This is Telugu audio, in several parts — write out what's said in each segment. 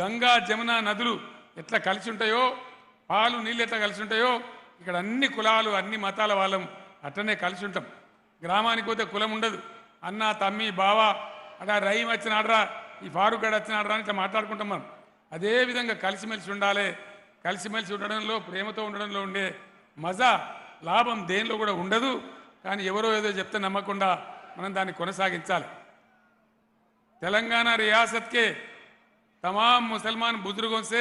గంగా జమున నదులు ఎట్లా కలిసి ఉంటాయో పాలు నీళ్ళు ఎట్లా కలిసి ఉంటాయో ఇక్కడ అన్ని కులాలు అన్ని మతాల వాళ్ళం అట్లనే కలిసి ఉంటాం. గ్రామానికి పోతే కులం ఉండదు. అన్న తమ్మి బావ అడా రహీం వచ్చినాడరా ఈ ఫారూక్ వచ్చిన ఆడరా అని ఇట్లా మాట్లాడుకుంటాం మనం. అదేవిధంగా కలిసిమెలిసి ఉండాలి. కలిసిమెలిసి ఉండడంలో ప్రేమతో ఉండడంలో ఉండే మజా లాభం దేనిలో కూడా ఉండదు. కానీ ఎవరో ఏదో చెప్తే నమ్మకుండా మనం దాన్ని కొనసాగించాలి. తెలంగాణ రియాసత్కే तमाम मुसलमान बुज़ुर्गों से,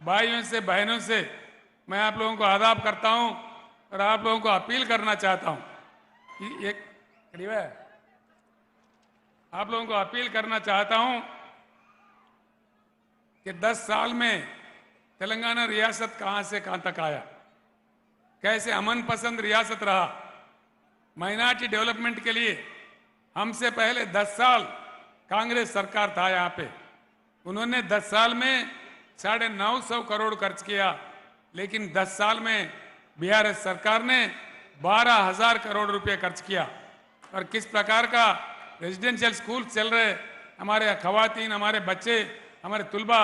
भाइयों से, बहनों से मैं आप लोगों को आदाब करता हूँ और आप लोगों को अपील करना चाहता हूँ कि एक है। आप लोगों को अपील करना चाहता हूँ कि 10 साल में तेलंगाना रियासत कहाँ से कहाँ तक आया, कैसे अमन पसंद रियासत रहा, माइनॉरिटी डेवलपमेंट के लिए हमसे पहले 10 साल कांग्रेस सरकार था यहाँ पे। उन्होंने 10 साल में साढ़े नौ सौ करोड़ खर्च किया, लेकिन 10 साल में बिहार सरकार ने बारह हज़ार करोड़ रुपए खर्च किया। और किस प्रकार का रेजिडेंशियल स्कूल चल रहे, हमारे खवातीन हमारे बच्चे, हमारे तुलबा,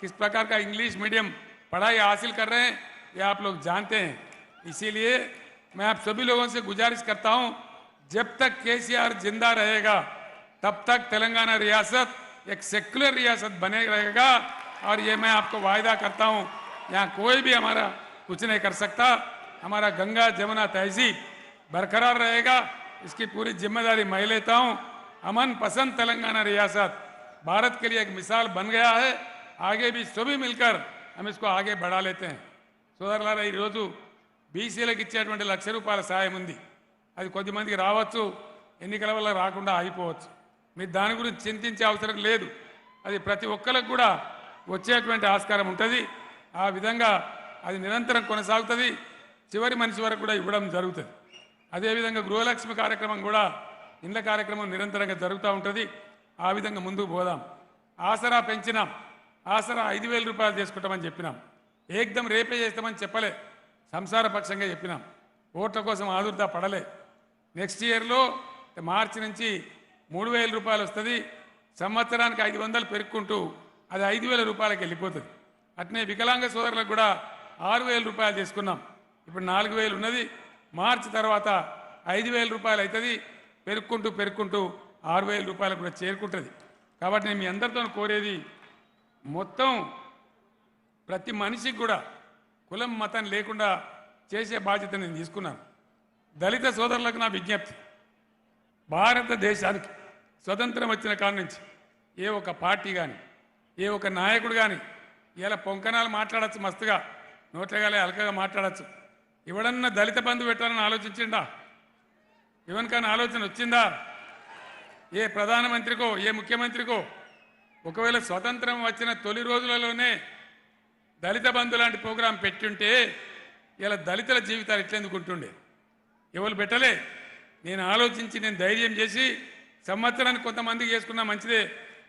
किस प्रकार का इंग्लिश मीडियम पढ़ाई हासिल कर रहे हैं, ये आप लोग जानते हैं। इसीलिए मैं आप सभी लोगों से गुजारिश करता हूँ, जब तक केसीआर ज़िंदा रहेगा, तब तक तेलंगाना रियासत एक सेक्युलर रियासत बने रहेगा और ये मैं आपको वायदा करता हूं यहाँ कोई भी हमारा कुछ नहीं कर सकता हमारा गंगा जमुना तहजीब बरकरार रहेगा इसकी पूरी जिम्मेदारी मैं लेता हूं अमन पसंद तेलंगाना रियासत भारत के लिए एक मिसाल बन गया है आगे भी सभी मिलकर हम इसको आगे बढ़ा लेते हैं సోదరులారా ఈరోజు బీసీలకు ఇచ్చేటువంటి లక్ష రూపాయల సాయం ఉంది అది కొద్దిమందికి రావచ్చు ఎన్నికల వల్ల రాకుండా ఆగిపోవచ్చు మీరు దాని గురించి చింతించే అవసరం లేదు. అది ప్రతి ఒక్కరికి కూడా వచ్చేటువంటి ఆస్కారం ఉంటుంది. ఆ విధంగా అది నిరంతరం కొనసాగుతుంది. చివరి మనిషి వరకు కూడా ఇవ్వడం జరుగుతుంది. అదేవిధంగా గృహలక్ష్మి కార్యక్రమం కూడా ఇండ్ల కార్యక్రమం నిరంతరంగా జరుగుతూ ఉంటుంది. ఆ విధంగా ముందుకు పోదాం. ఆసరా పెంచినాం. ఆసరా ఐదు వేల రూపాయలు చేసుకుంటామని చెప్పినాం. ఏకదం రేపే చేస్తామని చెప్పలే. సంసారపక్షంగా చెప్పినాం. ఓట్ల కోసం ఆదుర్దా పడలే. నెక్స్ట్ ఇయర్లో మార్చి నుంచి మూడు వేల రూపాయలు వస్తుంది. సంవత్సరానికి ఐదు వందలు పెరుక్కుంటూ అది ఐదు వేల రూపాయలకి వెళ్ళిపోతుంది. అట్నే వికలాంగ సోదరులకు కూడా ఆరు వేల రూపాయలు చేసుకున్నాం ఇప్పుడు నాలుగు వేలు ఉన్నది. మార్చి తర్వాత ఐదు వేల రూపాయలు అవుతుంది పెరుక్కుంటూ పెరుక్కుంటూ ఆరు వేల రూపాయలకు కూడా చేరుకుంటుంది. కాబట్టి నేను మీ అందరితో కోరేది మొత్తం ప్రతి మనిషికి కూడా కులం మతం లేకుండా చేసే బాధ్యత నేను తీసుకున్నాను. దళిత సోదరులకు నా విజ్ఞప్తి. భారతదేశానికి స్వతంత్రం వచ్చిన కాడి నుంచి ఏ ఒక పార్టీ కానీ ఏ ఒక నాయకుడు కానీ ఇలా పొంకణాలు మాట్లాడచ్చు మస్తుగా నోట్లగాలే అలకగా మాట్లాడచ్చు. ఎవడన్నా దళిత బంధు పెట్టాలని ఆలోచించిండా? ఎవరికైనా ఆలోచన వచ్చిందా? ఏ ప్రధానమంత్రికో ఏ ముఖ్యమంత్రికో ఒకవేళ స్వతంత్రం వచ్చిన తొలి రోజులలోనే దళిత బంధు లాంటి ప్రోగ్రాం పెట్టుంటే ఇలా దళితుల జీవితాలు ఎట్లెందుకుంటుండే ఎవరు పెట్టలే? నేను ఆలోచించి నేను ధైర్యం చేసి సంవత్సరానికి కొంతమందికి చేసుకున్నా మంచిదే.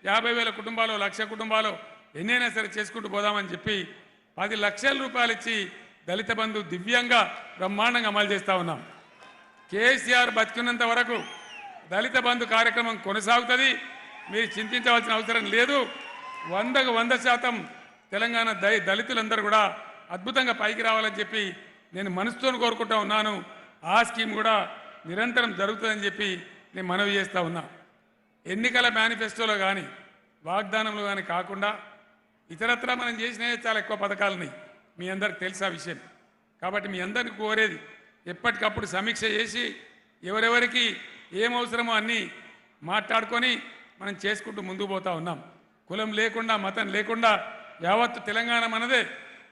యాభై వేల కుటుంబాలు లక్ష కుటుంబాలు ఎన్నైనా సరే చేసుకుంటూ పోదామని చెప్పి పది లక్షల రూపాయలు ఇచ్చి దళిత బంధు దివ్యంగా బ్రహ్మాండంగా అమలు చేస్తూ ఉన్నాం. కేసీఆర్ బతికున్నంత వరకు దళిత బంధు కార్యక్రమం కొనసాగుతుంది. మీరు చింతించవలసిన అవసరం లేదు. వందకు వంద శాతం తెలంగాణ దళితులందరూ కూడా అద్భుతంగా పైకి రావాలని చెప్పి నేను మనసుతో కోరుకుంటా ఉన్నాను. ఆ స్కీమ్ కూడా నిరంతరం జరుగుతుందని చెప్పి నేను మనవి చేస్తూ ఉన్నా. ఎన్నికల మేనిఫెస్టోలో కానీ వాగ్దానంలో కానీ కాకుండా ఇతరత్ర మనం చేసినవి చాలా ఎక్కువ పథకాలున్నాయి మీ అందరికి తెలుసా విషయం. కాబట్టి మీ అందరికి కోరేది ఎప్పటికప్పుడు సమీక్ష చేసి ఎవరెవరికి ఏం అవసరమో అన్నీ మాట్లాడుకొని మనం చేసుకుంటూ ముందుకు పోతా ఉన్నాం. కులం లేకుండా మతం లేకుండా యావత్తు తెలంగాణ మనదే.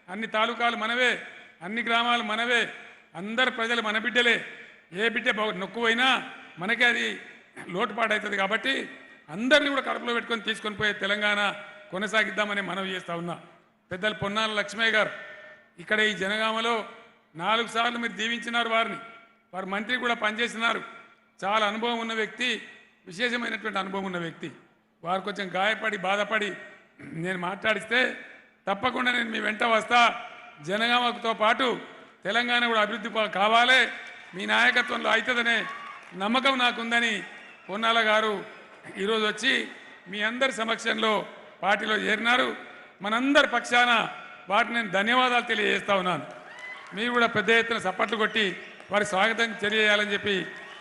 అన్ని తాలూకాలు మనవే అన్ని గ్రామాలు మనవే. అందరు ప్రజలు మన బిడ్డలే. ఏ బిడ్డ నొక్కువైనా మనకే అది లోటుపాటు అవుతుంది కాబట్టి అందరినీ కూడా కడుపులో పెట్టుకొని తీసుకొని పోయే తెలంగాణ కొనసాగిద్దామని మనవి చేస్తూ ఉన్నా. పెద్దలు పొన్నాల లక్ష్మయ్య గారు ఇక్కడ ఈ జనగామలో నాలుగు సార్లు మీరు దీవించినారు వారిని. వారు మంత్రి కూడా పనిచేసినారు. చాలా అనుభవం ఉన్న వ్యక్తి విశేషమైనటువంటి అనుభవం ఉన్న వ్యక్తి. వారు కొంచెం గాయపడి బాధపడి నేను మాట్లాడిస్తే తప్పకుండా నేను మీ వెంట వస్తా. జనగామతో పాటు తెలంగాణ కూడా అభివృద్ధి కావాలి. మీ నాయకత్వంలో అవుతుందనే నమ్మకం నాకుందని పొన్నాల గారు ఈరోజు వచ్చి మీ అందరి సమక్షంలో పార్టీలో చేరినారు. మనందరి పక్షాన వాటిని నేను ధన్యవాదాలు తెలియజేస్తా ఉన్నాను. మీరు కూడా పెద్ద ఎత్తున సప్పట్లు కొట్టి వారి స్వాగతం తెలియజేయాలని చెప్పి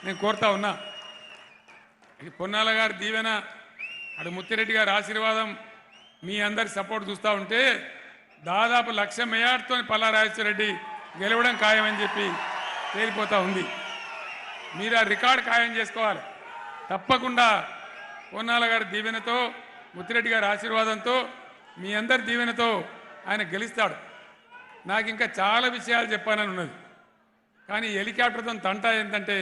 నేను కోరుతా ఉన్నా. పొన్నాల గారి దీవెన అటు ముత్తిరెడ్డి గారి ఆశీర్వాదం మీ అందరి సపోర్ట్ చూస్తూ ఉంటే దాదాపు లక్ష మేయార్తో పల్లా రెడ్డి గెలవడం ఖాయమని చెప్పి తేలిపోతూ ఉంది. మీరు ఆ రికార్డ్ ఖాయం చేసుకోవాలి. తప్పకుండా పొన్నాల గారి దీవెనతో ముత్తిరెడ్డి గారి ఆశీర్వాదంతో మీ అందరి దీవెనతో ఆయన గెలుస్తాడు. నాకు ఇంకా చాలా విషయాలు చెప్పానని ఉన్నది. కానీ హెలికాప్టర్తో తంట ఏంటంటే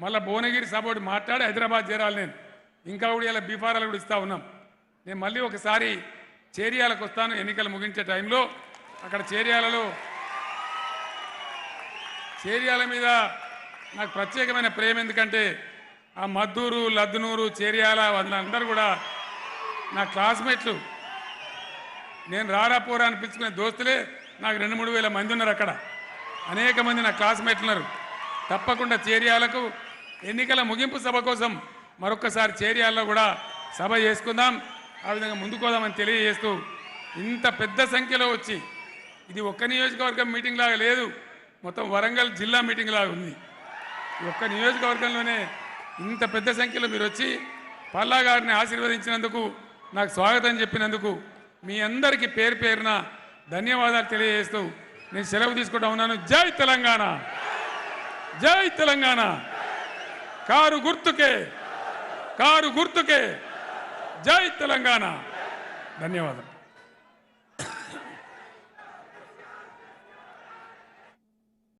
మళ్ళీ భువనగిరి సపోర్ట్ మాట్లాడి హైదరాబాద్ చేరాలి నేను. ఇంకా కూడా ఇలా బీఫారాలు కూడా ఇస్తా ఉన్నాం. నేను మళ్ళీ ఒకసారి చేరియాలకు వస్తాను ఎన్నికలు ముగించే టైంలో. అక్కడ చేరియాలలో చేరియాల మీద నాకు ప్రత్యేకమైన ప్రేమ ఎందుకంటే ఆ మద్దూరు లద్దునూరు చేరియాల వాళ్ళందరూ కూడా నా క్లాస్మేట్లు. నేను రారా పోరా అని పిలుచుకునే దోస్తులే నాకు రెండు మూడు వేల మంది ఉన్నారు అక్కడ. అనేక మంది నా క్లాస్మేట్లు ఉన్నారు. తప్పకుండా చేరియాలకు ఎన్నికల ముగింపు సభ కోసం మరొకసారి చేరియాల్లో కూడా సభ చేసుకుందాం. ఆ విధంగా ముందుకోదామని తెలియజేస్తూ ఇంత పెద్ద సంఖ్యలో వచ్చి ఇది ఒక్క నియోజకవర్గం మీటింగ్ లాగా లేదు. మొత్తం వరంగల్ జిల్లా మీటింగ్ లాగా ఉంది. ఒక్క నియోజకవర్గంలోనే ఇంత పెద్ద సంఖ్యలో మీరు వచ్చి పల్లా గారిని ఆశీర్వదించినందుకు నాకు స్వాగతం చెప్పినందుకు మీ అందరికీ పేరు పేరున ధన్యవాదాలు తెలియజేస్తూ నేను సెలవు తీసుకుంటా ఉన్నాను. జై తెలంగాణ! జై తెలంగాణ! కారు గుర్తుకే! కారు గుర్తుకే! జై తెలంగాణ! ధన్యవాదాలు.